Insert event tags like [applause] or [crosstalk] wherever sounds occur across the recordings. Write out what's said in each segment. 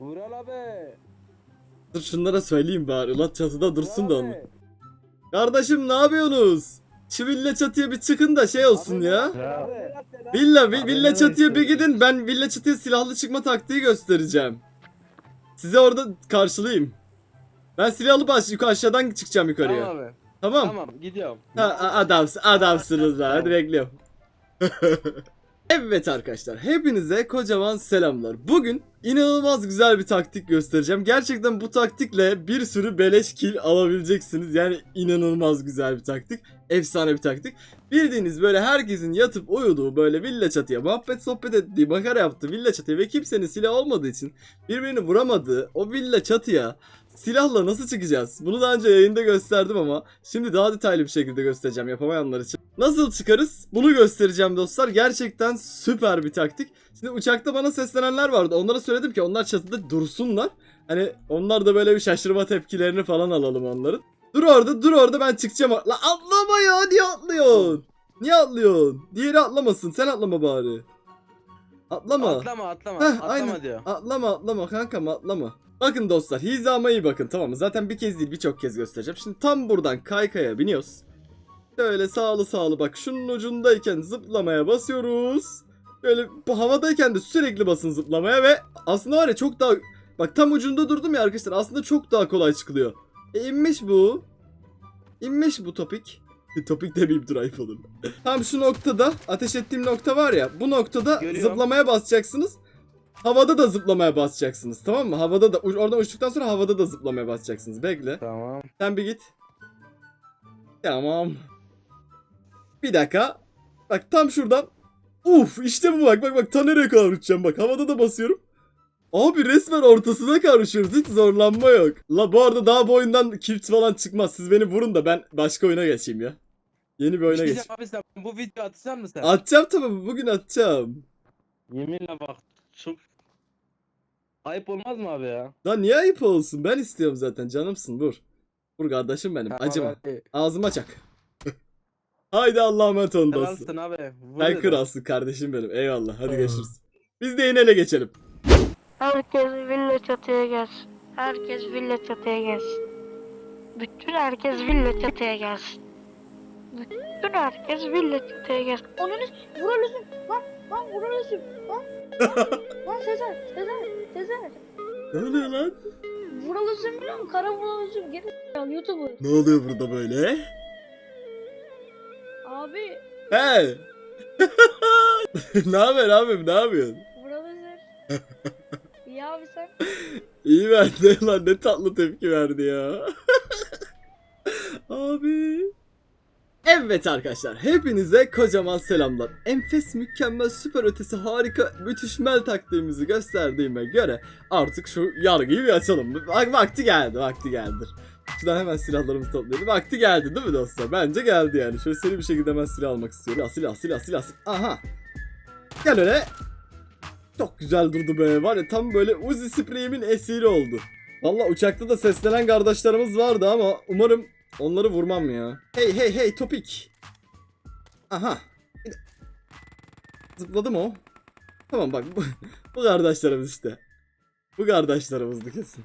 Vural abi. Dur şunlara söyleyeyim bari. Ulan çatıda dursun da onu. abi. Kardeşim ne yapıyorsunuz? Şu villa çatıya bir çıkın da şey olsun Abi, ya. Villa, vi- villa çatıya bir gidin. Ben villa çatıya silahlı çıkma taktiği göstereceğim. Size orada karşılayayım. Ben silahlı baş yukarı aşağıdan çıkacağım yukarıya. Tamam abi. Tamam. Tamam gidiyorum. Ha, adams, adamsınız lan. Hadi bekliyorum. [laughs] evet arkadaşlar. Hepinize kocaman selamlar. Bugün inanılmaz güzel bir taktik göstereceğim. Gerçekten bu taktikle bir sürü beleş kill alabileceksiniz. Yani inanılmaz güzel bir taktik. Efsane bir taktik. Bildiğiniz böyle herkesin yatıp uyuduğu böyle villa çatıya muhabbet sohbet ettiği makara yaptığı villa çatıya ve kimsenin silah olmadığı için birbirini vuramadığı o villa çatıya silahla nasıl çıkacağız? Bunu daha önce yayında gösterdim ama şimdi daha detaylı bir şekilde göstereceğim yapamayanlar için. Nasıl çıkarız? Bunu göstereceğim dostlar. Gerçekten süper bir taktik. Şimdi uçakta bana seslenenler vardı. Onlara söyledim ki onlar çatıda dursunlar. Hani onlar da böyle bir şaşırma tepkilerini falan alalım onların. Dur orada dur orada ben çıkacağım. La atlama ya niye atlıyorsun? Niye atlıyorsun? Diğeri atlamasın sen atlama bari. Atlama. Atlama atlama. Heh, atlama aynen. diyor. Atlama atlama kankam atlama. Bakın dostlar hizama iyi bakın tamam mı? Zaten bir kez değil birçok kez göstereceğim. Şimdi tam buradan kaykaya biniyoruz. Şöyle sağlı sağlı bak şunun ucundayken zıplamaya basıyoruz. Böyle bu havadayken de sürekli basın zıplamaya ve aslında var ya çok daha... Bak tam ucunda durdum ya arkadaşlar aslında çok daha kolay çıkılıyor. E inmiş bu. İnmiş bu topik. Topik demeyeyim ayıp olur. tam şu noktada ateş ettiğim nokta var ya bu noktada Görüyorum. zıplamaya basacaksınız. Havada da zıplamaya basacaksınız tamam mı? Havada da oradan uçtuktan sonra havada da zıplamaya basacaksınız. Bekle. Tamam. Sen bir git. Tamam. Bir dakika. Bak tam şuradan. Uf işte bu bak bak bak ta nereye kadar uçacağım bak havada da basıyorum. Abi resmen ortasına karışıyoruz hiç zorlanma yok. La bu arada daha bu oyundan kilt falan çıkmaz. Siz beni vurun da ben başka oyuna geçeyim ya. Yeni bir oyuna şey geç. diyeceğim abi sen bu video atacak mısın sen? Atacağım tabii bugün atacağım. Yeminle bak çok ayıp olmaz mı abi ya? Lan niye ayıp olsun ben istiyorum zaten canımsın vur. Vur kardeşim benim Tamam acıma. abi. Ağzıma çak. [laughs] Haydi Allah'a emanet olun dostum. Kralsın abi. Vur Sen dedim. kralsın kardeşim benim. Eyvallah. Hadi görüşürüz. Biz de yine ele geçelim. Herkes villa çatıya gelsin. Herkes villa çatıya gelsin. Bütün herkes villa çatıya gelsin. Bütün herkes çatıya gelsin. Onun Vural Üzüm. Lan lan Vural Üzüm. Lan lan, lan Sezer. Sezer. Sezer. Ne oluyor lan? Vural Üzüm biliyor musun? Kara Vural Üzüm. Geri al YouTuber. Ne oluyor burada böyle? Abi He. [laughs] ne haber abim ne yapıyorsun? Vural Üzüm. [laughs] İyi abi sen. İyi verdi lan ne tatlı tepki verdi ya. [laughs] Abi. Evet arkadaşlar hepinize kocaman selamlar. Enfes mükemmel süper ötesi harika müthişmel taktiğimizi gösterdiğime göre artık şu yargıyı bir açalım. Bak vakti geldi vakti geldi. Şuradan hemen silahlarımızı toplayalım. Vakti geldi değil mi dostlar? Bence geldi yani. Şöyle seri bir şekilde hemen silah almak istiyorum. Silah silah silah silah. Aha. Gel öyle. Çok güzel durdu be. Var ya tam böyle Uzi spreyimin esiri oldu. Valla uçakta da seslenen kardeşlerimiz vardı ama umarım onları vurmam ya. Hey hey hey topik. Aha. Zıpladı mı o? Tamam bak bu, [laughs] kardeşlerimiz işte. Bu kardeşlerimizdi kesin.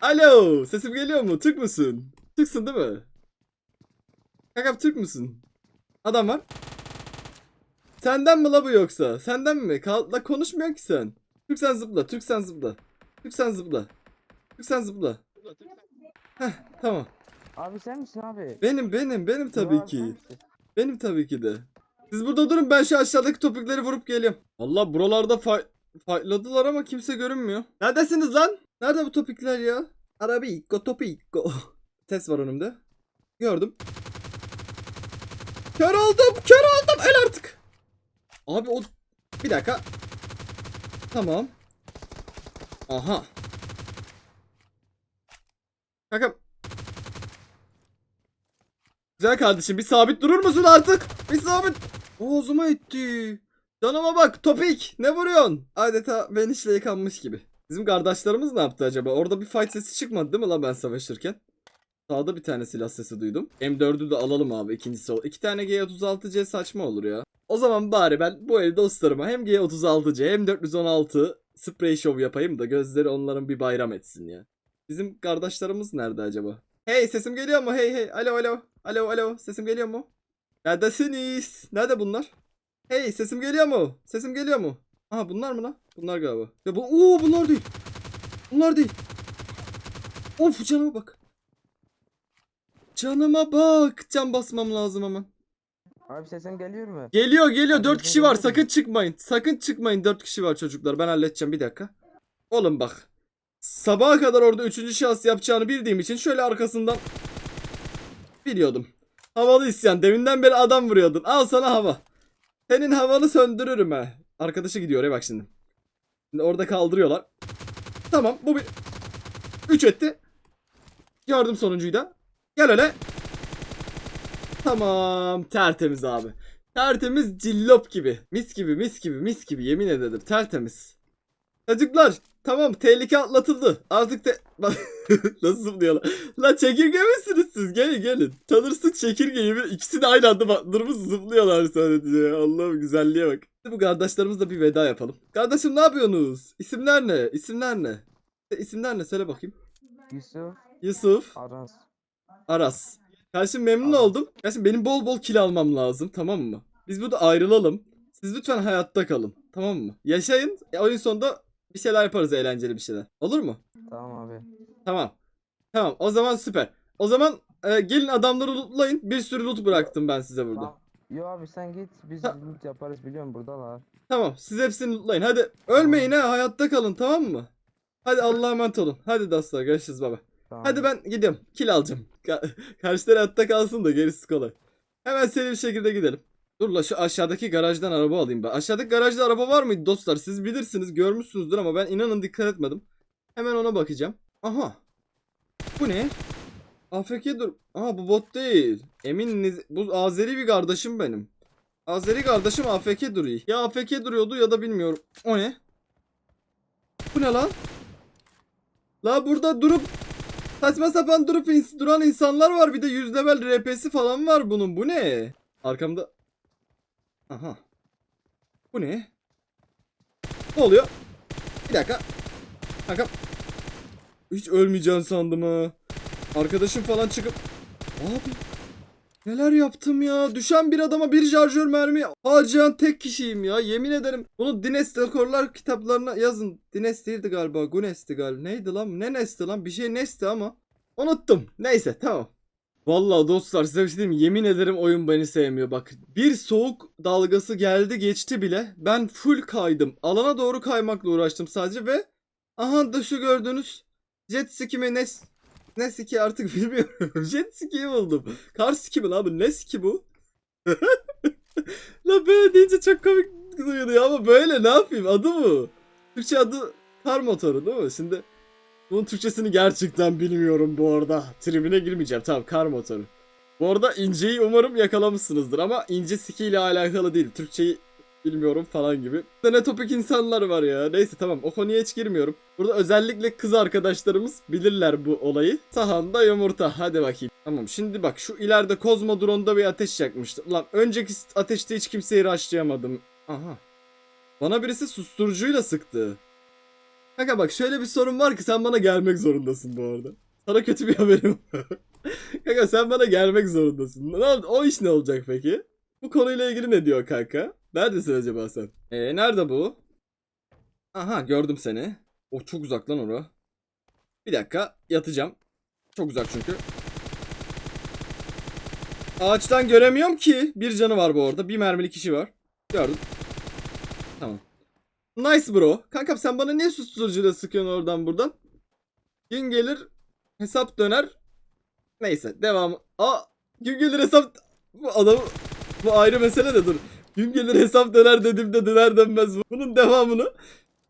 Alo sesim geliyor mu? Türk müsün? Türksün değil mi? Kankam Türk müsün? Adam var. Senden mi la bu yoksa? Senden mi? Kal la konuşmuyorsun ki sen. Türk sen zıpla, Türk sen zıpla. Türk sen zıpla. Türk sen zıpla. Heh, tamam. Abi sen misin abi? Benim benim benim tabii Abi sen ki. misin? Benim tabii ki de. Siz burada durun ben şu aşağıdaki topikleri vurup geliyorum. Allah buralarda fay fightladılar ama kimse görünmüyor. Neredesiniz lan? Nerede bu topikler ya? Arabiko topiko. [laughs] Ses var önümde. Gördüm. Kör oldum kör oldum el artık. Abi o... Bir dakika. Tamam. Aha. Kankam. Güzel kardeşim bir sabit durur musun artık? Bir sabit. Ağzıma etti. Canıma bak topik. Ne vuruyorsun? Adeta ben işle yıkanmış gibi. Bizim kardeşlerimiz ne yaptı acaba? Orada bir fight sesi çıkmadı değil mi lan ben savaşırken? Sağda bir tane silah sesi duydum. M4'ü de alalım abi ikincisi o. İki tane G36C saçma olur ya. O zaman bari ben bu el dostlarıma hem G36C hem 416 sprey show yapayım da gözleri onların bir bayram etsin ya. Bizim kardeşlerimiz nerede acaba? Hey sesim geliyor mu? Hey hey. Alo alo. Alo alo. Sesim geliyor mu? Neredesiniz? Nerede bunlar? Hey sesim geliyor mu? Sesim geliyor mu? Aha bunlar mı lan? Bunlar galiba. Ya bu Oo bunlar değil. Bunlar değil. Of canıma bak. Canıma bak. Can basmam lazım hemen. Abi sesim geliyor mu? Geliyor geliyor. Abi, 4 kişi var. Sakın çıkmayın. Sakın çıkmayın. 4 kişi var çocuklar. Ben halledeceğim bir dakika. Oğlum bak. Sabaha kadar orada 3. şahıs yapacağını bildiğim için şöyle arkasından biliyordum. Havalı isyan. Deminden beri adam vuruyordun. Al sana hava. Senin havanı söndürürüm ha. Arkadaşı gidiyor oraya bak şimdi. Şimdi orada kaldırıyorlar. Tamam bu bir 3 etti. Gördüm sonuncuyu da. Gel öyle. Tamam tertemiz abi. Tertemiz cillop gibi. Mis gibi mis gibi mis gibi yemin ederim tertemiz. Çocuklar tamam tehlike atlatıldı. Artık te... [laughs] Nasıl zıplıyorlar? La çekirge misiniz siz? Gelin gelin. Tanırsın çekirgeyi mi? İkisi de aynı anda bak, durmuş zıplıyorlar sadece ya. Allah'ım güzelliğe bak. Şimdi bu kardeşlerimizle bir veda yapalım. Kardeşim ne yapıyorsunuz? İsimler ne? İsimler ne? E, İsimler ne? Söyle bakayım. Yusuf Yusuf. Aras. Aras. Kardeşim memnun Aras. oldum. Kardeşim benim bol bol kill almam lazım tamam mı? Biz burada ayrılalım. Siz lütfen hayatta kalın. Tamam mı? Yaşayın. E, oyun sonunda bir şeyler yaparız eğlenceli bir şeyler. Olur mu? Tamam abi. Tamam. Tamam o zaman süper. O zaman e, gelin adamları lootlayın. Bir sürü loot bıraktım ben size burada. Tamam. Yo abi sen git biz Ha. loot yaparız biliyorum buradalar. Tamam siz hepsini lootlayın. Hadi ölmeyin ha hayatta kalın tamam mı? Hadi Allah'a emanet olun. Hadi dostlar görüşürüz baba. Tamam. Hadi ben gidiyorum. Kill alacağım. Ka- [laughs] Karşıları hayatta kalsın da gerisi kolay. Hemen seri bir şekilde gidelim. Dur la şu aşağıdaki garajdan araba alayım ben. Aşağıdaki garajda araba var mıydı dostlar? Siz bilirsiniz görmüşsünüzdür ama ben inanın dikkat etmedim. Hemen ona bakacağım. Aha. Bu ne? AFK dur. Aha bu bot değil. Emin bu Azeri bir kardeşim benim. Azeri kardeşim AFK duruyor. Ya AFK duruyordu ya da bilmiyorum. O ne? Bu ne lan? La burada durup Saçma sapan durup ins- duran insanlar var. Bir de 100 level RP'si falan var bunun. Bu ne? Arkamda. Aha. Bu ne? Ne oluyor? Bir dakika. Kanka. Hiç ölmeyeceğim sandım ha. Arkadaşım falan çıkıp. Abi. Neler yaptım ya? Düşen bir adama bir şarjör mermi harcayan tek kişiyim ya. Yemin ederim. Bunu Dines rekorlar kitaplarına yazın. Dines değildi galiba. Gunes'ti galiba. Neydi lan? Ne Nes'ti lan? Bir şey Nes'ti ama. Unuttum. Neyse tamam. Vallahi dostlar size bir şey diyeyim mi? Yemin ederim oyun beni sevmiyor. Bak bir soğuk dalgası geldi geçti bile. Ben full kaydım. Alana doğru kaymakla uğraştım sadece ve aha da şu gördüğünüz jet ski mi ne ne ski artık [laughs] bilmiyorum. jet ski'yi buldum. Kar ski mi lan bu? Ne ski bu? [laughs] La böyle deyince çok komik duyuluyor ama böyle ne yapayım adı mı? Türkçe adı kar motoru değil mi? Şimdi bunun Türkçesini gerçekten bilmiyorum bu arada. Tribüne girmeyeceğim. Tamam kar motoru. Bu arada inceyi umarım yakalamışsınızdır ama ince ski ile alakalı değil. Türkçeyi bilmiyorum falan gibi. Ne topik insanlar var ya. Neyse tamam o konuya hiç girmiyorum. Burada özellikle kız arkadaşlarımız bilirler bu olayı. Sahanda yumurta. Hadi bakayım. Tamam şimdi bak şu ileride Kozmodron'da bir ateş yakmıştı. Ulan önceki ateşte hiç kimseyi raşlayamadım. Aha. Bana birisi susturucuyla sıktı. Kanka bak şöyle bir sorun var ki sen bana gelmek zorundasın bu arada. Sana kötü bir haberim [laughs] var. kanka sen bana gelmek zorundasın. Ne? O iş ne olacak peki? Bu konuyla ilgili ne diyor kanka? Neredesin acaba sen? Ee nerede bu? Aha gördüm seni. O çok uzak lan ora. Bir dakika yatacağım. Çok uzak çünkü. Ağaçtan göremiyorum ki. Bir canı var bu orada. Bir mermili kişi var. Gördüm. Tamam. Nice bro. Kankam sen bana niye susturucuyla sıkıyorsun oradan buradan? Gün gelir hesap döner. Neyse devam. Aa gün gelir hesap bu adam bu ayrı mesele de dur. Gün gelir hesap döner dediğimde döner dönmez. Bunun devamını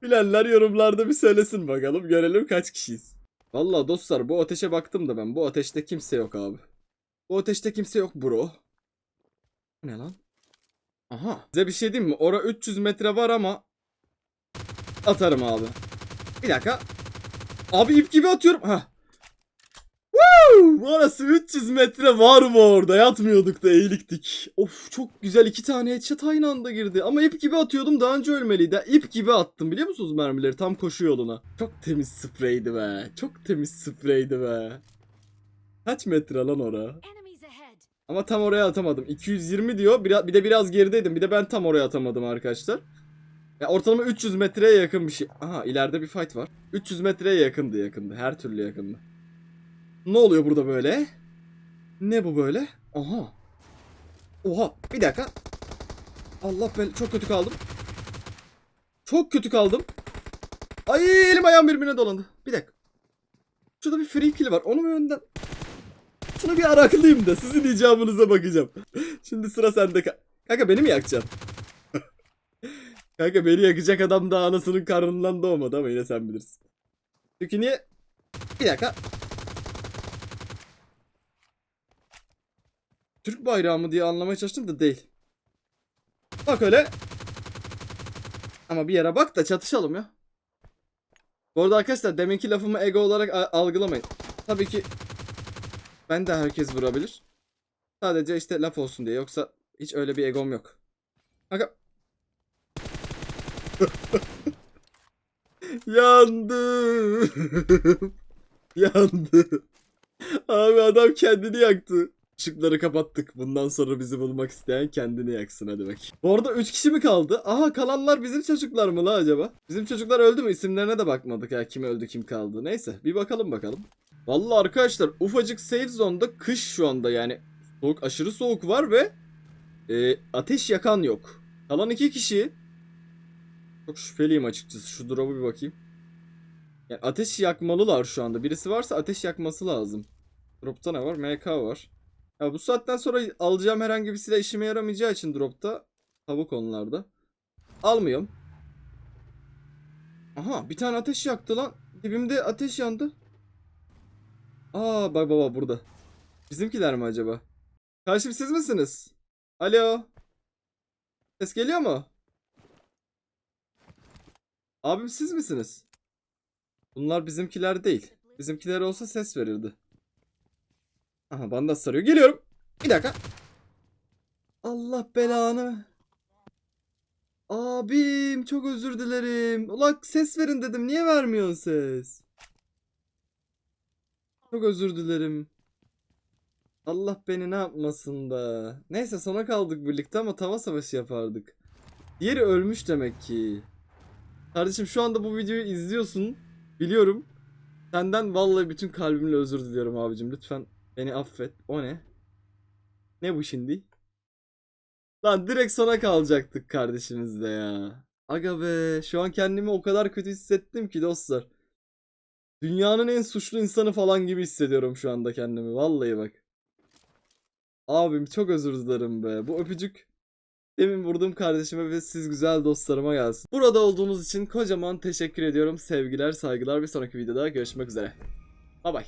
bilenler yorumlarda bir söylesin bakalım. Görelim kaç kişiyiz. Vallahi dostlar bu ateşe baktım da ben. Bu ateşte kimse yok abi. Bu ateşte kimse yok bro. Ne lan? Aha. Size bir şey diyeyim mi? Ora 300 metre var ama atarım abi. Bir dakika. Abi ip gibi atıyorum. Ha. Woo! Orası 300 metre var mı orada? Yatmıyorduk da eğiliktik. Of çok güzel iki tane headshot aynı anda girdi. Ama ip gibi atıyordum daha önce ölmeliydi. İp gibi attım biliyor musunuz mermileri tam koşu yoluna. Çok temiz spreydi be. Çok temiz spreydi be. Kaç metre lan ora? Ama tam oraya atamadım. 220 diyor. Bir de biraz gerideydim. Bir de ben tam oraya atamadım arkadaşlar. Ya ortalama 300 metreye yakın bir şey. Aha ileride bir fight var. 300 metreye yakındı yakındı. Her türlü yakındı. Ne oluyor burada böyle? Ne bu böyle? Aha. Oha bir dakika. Allah ben çok kötü kaldım. Çok kötü kaldım. Ay elim ayağım birbirine dolandı. Bir dakika. Şurada bir free kill var. Onu mu önden şunu bir araklayayım da sizin icabınıza bakacağım. [laughs] Şimdi sıra sende. ka- Kanka beni mi yakacaksın? Kanka beni yakacak adam da anasının karnından doğmadı ama yine sen bilirsin. Çünkü niye? Bir dakika. Türk bayrağı mı diye anlamaya çalıştım da değil. Bak öyle. Ama bir yere bak da çatışalım ya. Bu arada arkadaşlar deminki lafımı ego olarak algılamayın. Tabii ki ben de herkes vurabilir. Sadece işte laf olsun diye. Yoksa hiç öyle bir egom yok. Kanka. Yandım. [laughs] Yandı. Abi adam kendini yaktı. Işıkları kapattık. Bundan sonra bizi bulmak isteyen kendini yaksın hadi bak. Bu arada 3 kişi mi kaldı? Aha kalanlar bizim çocuklar mı la acaba? Bizim çocuklar öldü mü? İsimlerine de bakmadık ya. Kim öldü kim kaldı. Neyse bir bakalım bakalım. Vallahi arkadaşlar ufacık safe zone'da kış şu anda yani soğuk aşırı soğuk var ve e, ateş yakan yok. Kalan iki kişi çok şüpheliyim açıkçası. Şu drop'a bir bakayım. Yani ateş yakmalılar şu anda. Birisi varsa ateş yakması lazım. Drop'ta ne var? MK var. Ya bu saatten sonra alacağım herhangi bir silah işime yaramayacağı için drop'ta tavuk onlarda. Almıyorum. Aha bir tane ateş yaktı lan. Dibimde ateş yandı. Aa bak baba burada. Bizimkiler mi acaba? Karşım siz misiniz? Alo. Ses geliyor mu? Abim siz misiniz? Bunlar bizimkiler değil. Bizimkiler olsa ses verirdi. Aha bana sarıyor. Geliyorum. Bir dakika. Allah belanı. Abim çok özür dilerim. Ulan ses verin dedim. Niye vermiyorsun ses? Çok özür dilerim. Allah beni ne yapmasın da. Neyse sona kaldık birlikte ama tava savaşı yapardık. Diğeri ölmüş demek ki. Kardeşim şu anda bu videoyu izliyorsun. Biliyorum. Senden vallahi bütün kalbimle özür diliyorum abicim. Lütfen beni affet. O ne? Ne bu şimdi? Lan direkt sona kalacaktık kardeşimizle ya. Aga be şu an kendimi o kadar kötü hissettim ki dostlar. Dünyanın en suçlu insanı falan gibi hissediyorum şu anda kendimi. Vallahi bak. Abim çok özür dilerim be. Bu öpücük demin vurduğum kardeşime ve siz güzel dostlarıma gelsin. Burada olduğunuz için kocaman teşekkür ediyorum. Sevgiler, saygılar. Bir sonraki videoda görüşmek üzere. Bay bay.